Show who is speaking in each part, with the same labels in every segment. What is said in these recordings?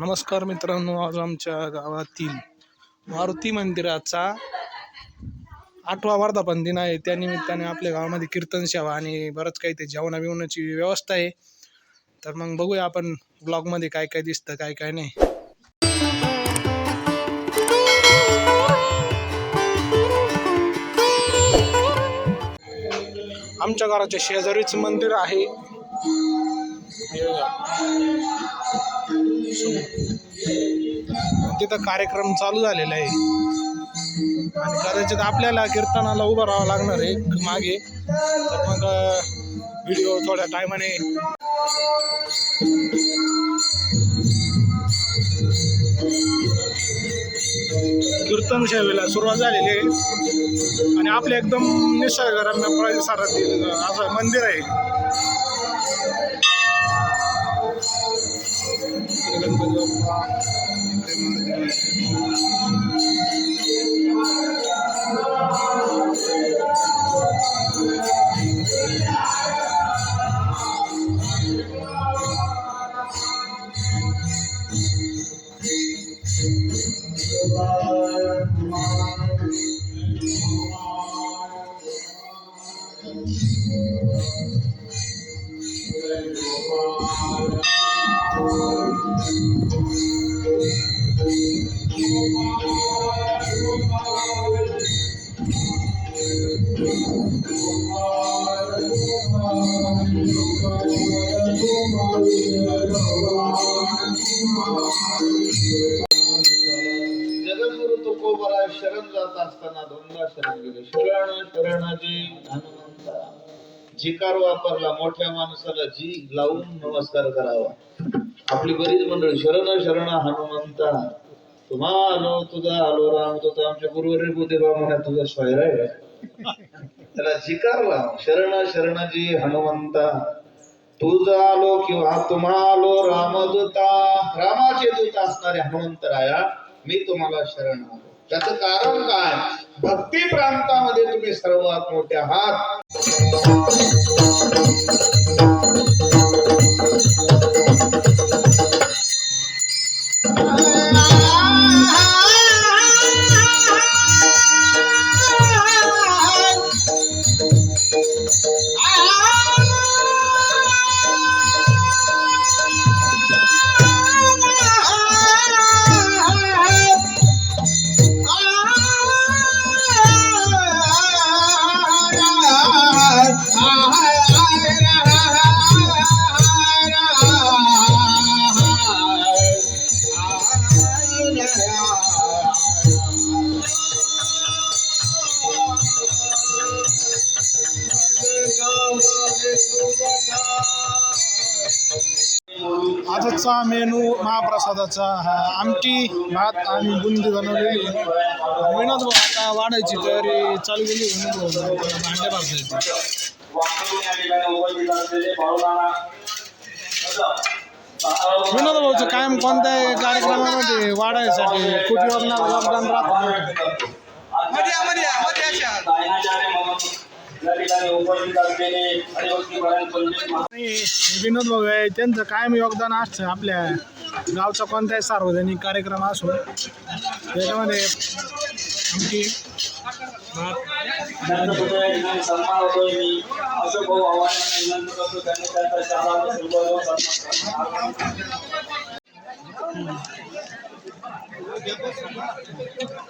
Speaker 1: नमस्कार मित्रांनो आज आमच्या गावातील मारुती मंदिराचा आठवा वर्धापन दिन आहे. त्यानिमित्ताने आपल्या गावामध्ये कीर्तन सेवा आणि बरंच काही ते जेवणा बिवणाची व्यवस्था आहे. तर मग बघूया आपण ब्लॉगमध्ये काय काय दिसतं काय काय नाही. आमच्या घराच्या शेजारीच मंदिर आहे. तिथं कार्यक्रम चालू झालेला आहे. आणि कदाचित आपल्याला कीर्तनाला उभं राहावं लागणार आहे मागे. तर मग व्हिडिओ थोड्या टायमाने कीर्तन सेवेला सुरुवात झालेली आहे. आणि आपले एकदम निसर्गरम्य परिसरातील असं मंदिर आहे. गणपती बाप्पा,
Speaker 2: जगद्गुरु तुकोबरा शरण जात असताना दोनदा शरण गेले शरण शरणाजी हनुमंता जिकार वापरला मोठ्या माणसाला जी लावून नमस्कार करावा आपली बरीच मंडळी शरण शरण हनुमंता तुम्हा आलो तुझा आलो राम तुझा आमच्या गुरुवारी बुद्धिबा म्हणा तुझा स्वैर आहे त्याला जिकार लाव शरण शरणाजी हनुमंता. तुझा आलो किंवा तुम्हा आलो रामदूता. रामाचे दूत असणारे हनुमंतराया मी तुम्हाला शरण आलो. त्याचं कारण काय? भक्ती प्रांतामध्ये तुम्ही सर्वात मोठे आहात.
Speaker 1: आजचा मेनू महाप्रसादाचा हा आमटी भात आणि बुंदी बनवलेली. विनोद भाऊ आता वाढायची तयारी चालू गेली विनोद भाऊ भांडे भाजायची विनोद भाऊचं कायम कोणत्याही कार्यक्रमामध्ये वाढायसाठी? कुठे योगदान राहतं? आणि विनोद भाऊ त्यांचं कायम योगदान असतं आपल्या गावचा कोणताही सार्वजनिक कार्यक्रम असो. त्याच्यामध्ये आमची भात मी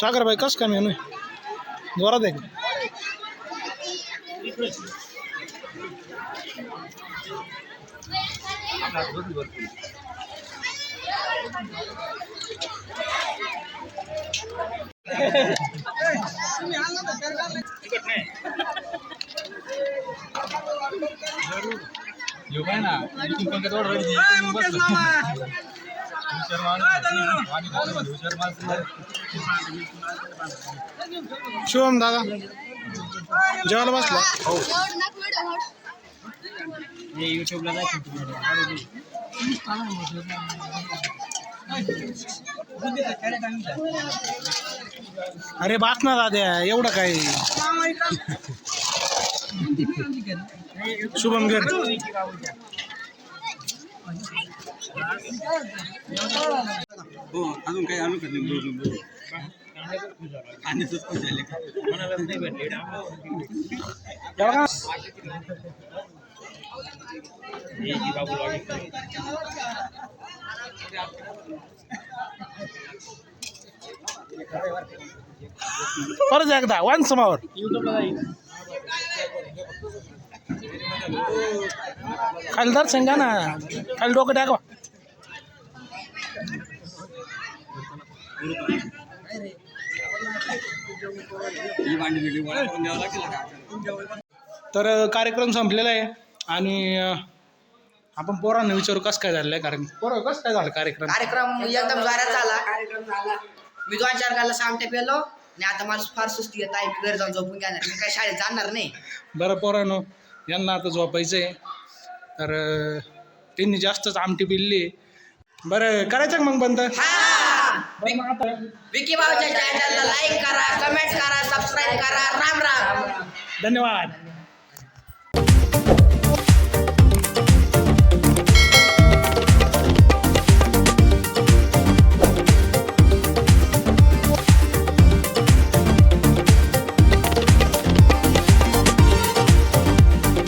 Speaker 1: सागरबाई कसं काय मेनू जोरात आहे का? शुभम दादा। जेवायला बसला. हो अरे बास ना दाद्या एवढं काय? शुभम घर
Speaker 3: हो अजून काही आणू का लिंबू आणि सुस्त झाले
Speaker 1: परत एकदा वन समावर खाली दर्शन घ्या ना खाली डोकं टाका तर कार्यक्रम संपलेला आहे आणि आपण पोरांना विचारू कसं काय झालेलं आहे कारण पोरं कसं काय झालं? कार्यक्रम?
Speaker 4: कार्यक्रम एकदम जोरात झाला. मी दोन चार गाला सामटे पेलो आणि आता मला फार सुस्ती येत आहे मी घरी जाऊन झोपून घेणार मी काही शाळेत जाणार नाही.
Speaker 1: बरं पोरांनो यांना आता झोपायचं आहे. तर त्यांनी जास्तच आमटी पिल्ली बरं करायचं मग बंद?
Speaker 4: हा! विकी भाऊच्या चॅनलला लाईक करा कमेंट करा सबस्क्राईब करा. राम राम.
Speaker 1: धन्यवाद.